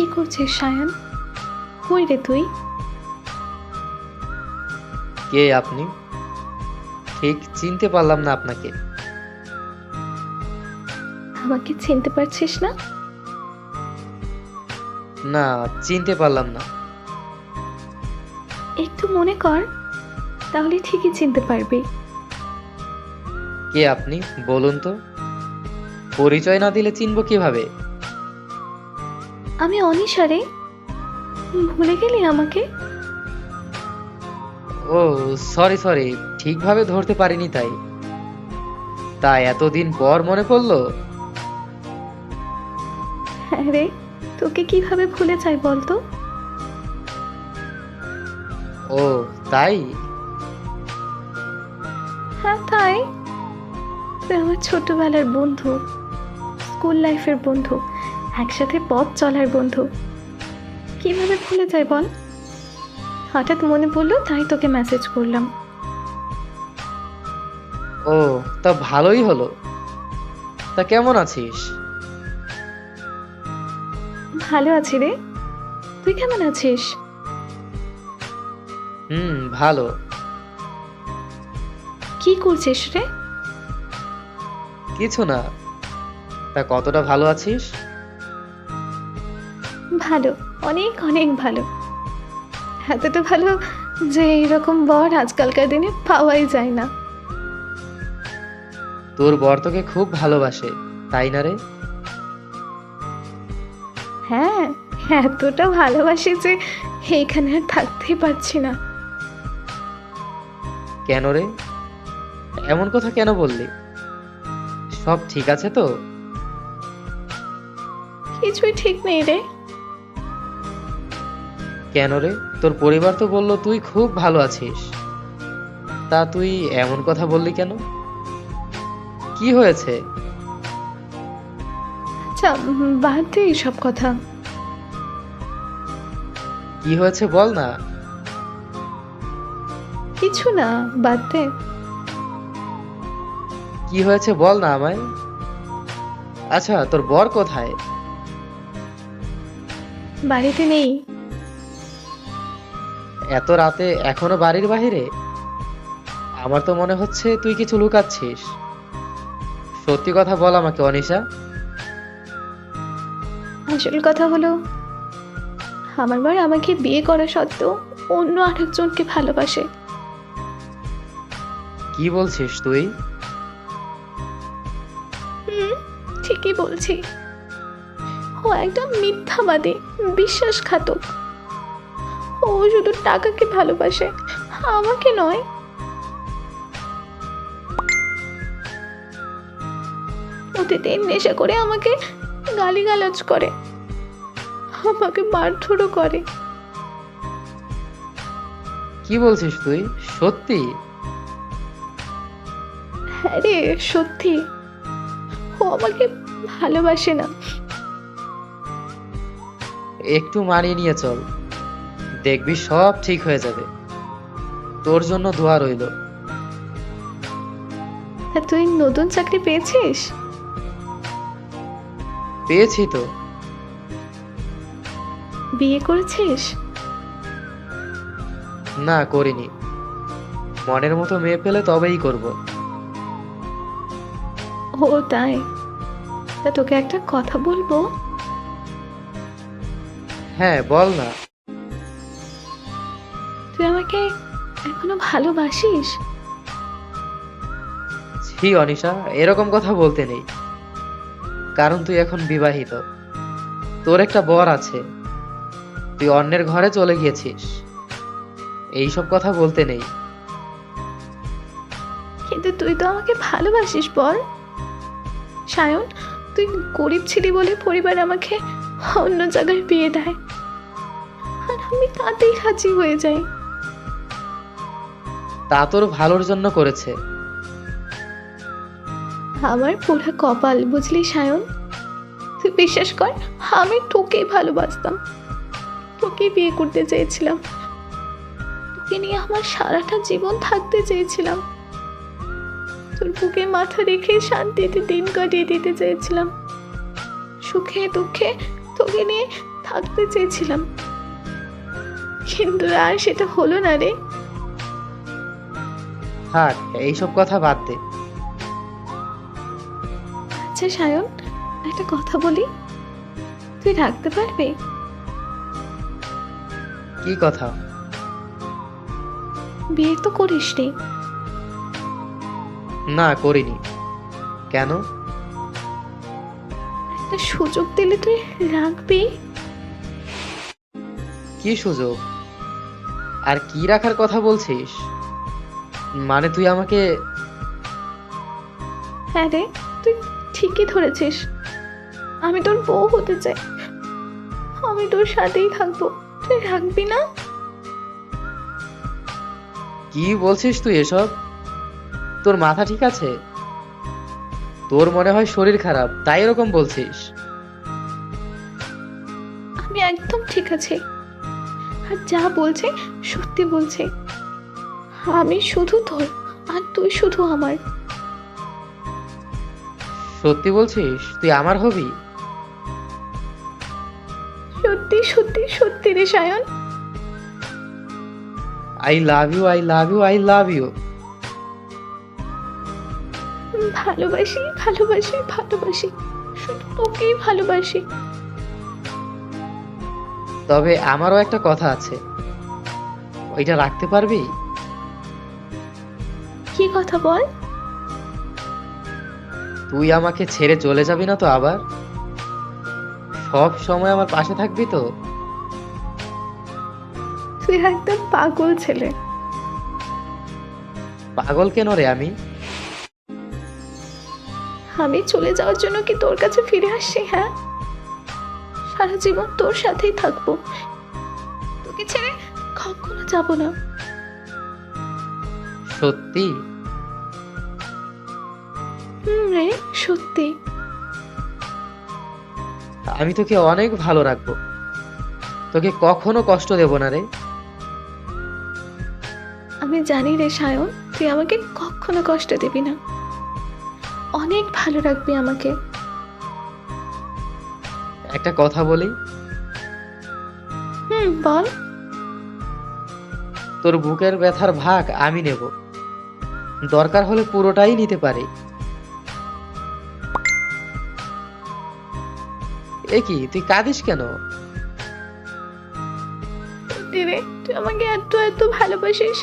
কি করছিস সায়ন? কই রে তুই? কে আপনি? ঠিক চিনতে পারলাম না আপনাকে। আমাকে চিনতে পারছিস না? না চিনতে পারলাম না। একটু মনে কর তাহলে ঠিকই চিনতে পারবি। কে আপনি? বলুন তো। পরিচয় না দিলে চিনবো কীভাবে? আমি অনিশারে? ভুলে গেলি আমাকে? ও সরি সরি ঠিকভাবে ধরতে পারিনি তাই। তা এতদিন পর মনে পড়ল? হ্যাঁ রে তোকে কীভাবে ভুলে যাই বলতো? ও তাই? হ্যাঁ তাই। তুই আমার ছোটবেলার বন্ধু স্কুল লাইফের বন্ধু। একসাথে পথ চলার বন্ধু। কীভাবে ভুলে যায় বল? হঠাৎ মনে পড়ল তাই তোকে মেসেজ করলাম। ও তা ভালোই হলো। তা কেমন আছিস? ভালো আছি রে। তুই কেমন আছিস? হুম ভালো। কি করছিস রে? কিছু না। তা কতটা ভালো আছিস? ভালো অনেক অনেক ভালো। এতটা ভালো যে এইরকম বর আজকালকার দিনে পাওয়াই যায় না। তোর বর তোকে খুব ভালোবাসে তাই না রে? হ্যাঁ এতটা ভালোবাসি যে এইখানে আর থাকতেই পারছি না। কেন রে? এমন কথা কেন বললি? সব ঠিক আছে তো? কিছুই ঠিক নেই রে। কেন রে? তোর পরিবার তো বলল তুই খুব ভালো আছিস। তা তুই এমন কথা বললি কেন? কি হয়েছে? আচ্ছা বাদ দে সব কথা। কি হয়েছে বল না। কিছু না বাদ দে। কি হয়েছে বল না আমায়। আচ্ছা তোর বর কোথায়? বাড়িতে নেই। এত রাতে এখনও বাড়ির বাইরে আমার তো মনে হচ্ছে তুই কিছু লুকাচ্ছিস। সত্যি কথা বল আমাকে অনিশা। আসল কথা হলো আমার বার আমাকে বিয়ে করা সত্ত্বেও অন্য আরেকজনকে ভালোবাসে। কি বলছিস তুই? হুম ঠিকই বলছি। ও একদম মিথ্যাবাদী বিশ্বাসঘাতক। ও শুধু টাকাকে ভালোবাসে আমাকে নয়। প্রতিদিন নেশা করে আমাকে গালিগালাজ করে আমাকে মারধরও করে। কি বলছিস তুই? সত্যি? হ্যাঁ রে সত্যি। ও আমাকে ভালোবাসে না। একটু মানিয়ে নিয়ে চল। দেখবি সব ঠিক হয়ে যাবে। তোর জন্য দোয়া রইল। তা তুই নতুন চাকরি পেয়েছিস? পেয়েছি তো। বিয়ে করেছিস? না করিনি। মনের মতো মেয়ে পেলে তবেই করব। ও তাই? তা তোকে একটা কথা বলব? হ্যাঁ বল না। তুই আমাকে এখনও ভালোবাসিস? ছি অনিশা এরকম কথা বলতে নেই। কারণ তুই এখন বিবাহিত। তোর একটা বর আছে। তুই অন্যের ঘরে চলে গিয়েছিস। এইসব কথা বলতে নেই। কিন্তু তুই তো আমাকে ভালোবাসিস বল। সায়ন তুই গরিব ছিলি বলে পরিবার আমাকে অন্য জায়গায় বিয়ে দেয়। আর আমি তাতেই রাজি হয়ে যাই। তা তোর ভালোর জন্য করেছে। আমার পুরা কপাল, বুঝলি সায়ন? তুই বিশ্বাস কর, আমি তোকেই ভালোবাসতাম। তোকেই বিয়ে করতে চেয়েছিলাম। তোকে নিয়ে আমার সারাটা জীবন থাকতে চেয়েছিলাম। তোর বুকে মাথা রেখে শান্তিতে দিন কাটিয়ে দিতে চেয়েছিলাম। সুখে দুঃখে তোকে নিয়ে থাকতে চেয়েছিলাম। কিন্তু আর সেটা হলো না রে। থাক এইসব কথা বাদ দে। আচ্ছা সায়ন একটা কথা বলি। তুই থাকতে পারবি? কি কথা? বিয়ে তো করিস নি। না করিনি। কেন? একটা সুযোগ দিলে তুই রাখবি। কি সুযোগ? আর কি রাখার কথা বলছিস? মানে তুই আমাকে হ্যাঁ রে তুই ঠিকই ধরেছিস। আমি তোর বউ হতে চাই। আমি তোর সাথেই থাকব। তুই রাখবি না? কি বলছিস তুই এসব? তোর মাথা ঠিক আছে? তোর মনে হয় শরীর খারাপ তাই এরকম বলছিস। আমি একদম ঠিক আছে। আর যা বলছে সত্যি বলছে। আমি শুধু তোর আর তুই শুধু আমার। সত্যি বলছিস? তুই আমার হবি? সত্যি সত্যি সত্যি রে Sayan. I love you I love you I love you ভালোবাসি ভালোবাসি ভালোবাসি। শুধু তোকেই ভালোবাসি। তবে আমারও একটা কথা আছে। ওইটা রাখতে পারবি? কি কথা বল? তুই আমাকে ছেড়ে চলে যাবি না তো আবার? সব সময় আমার পাশে থাকবি তো। তুই একদম পাগল ছেলে। পাগল কেন রে আমি? আমি চলে যাওয়ার জন্য কি তোর কাছে ফিরে আসছি হ্যাঁ? সারা জীবন তোর সাথেই থাকব। তোকে ছেড়ে কখনো যাব না। সত্যি? রে সত্যি। আমি তোকে অনেক ভালো রাখব। তোকে কখনো কষ্ট দেব না রে। আমি জানি রে সায়ন তুই আমাকে কখনো কষ্ট দিবি না। অনেক ভালো রাখবি আমাকে। একটা কথা বলি? হুম বল। তোর বুকের ব্যথার ভাগ আমি নেব। দরকার হলে পুরোটাই নিতে পারি। এ কি তুই কাঁদিস কেন? রে তুই আমাকে এত এত ভালোবাসিস।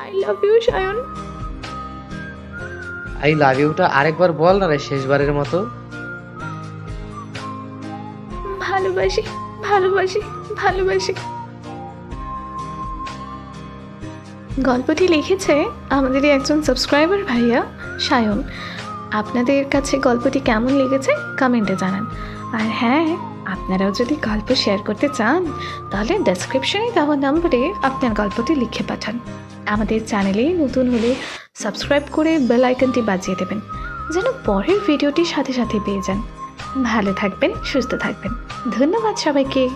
I love you Sayan. I love Yuta আরেকবার বল না রে শেষবারের মতো। ভালোবাসি ভালোবাসি ভালোবাসি। গল্পটি লিখেছে আমাদেরই একজন সাবস্ক্রাইবার ভাইয়া সায়ন। আপনাদের কাছে গল্পটি কেমন লেগেছে কমেন্টে জানান। আর হ্যাঁ আপনারাও যদি গল্প শেয়ার করতে চান, তাহলে ডেসক্রিপশনে দেওয়া নম্বরে আপনার গল্পটি লিখে পাঠান। আমাদের চ্যানেলে নতুন হলে সাবস্ক্রাইব করে বেল আইকনটি বাজিয়ে দেবেন, যেন পরের ভিডিওটি সাথে সাথে পেয়ে যান। ভালো থাকবেন, সুস্থ থাকবেন। ধন্যবাদ সবাইকে।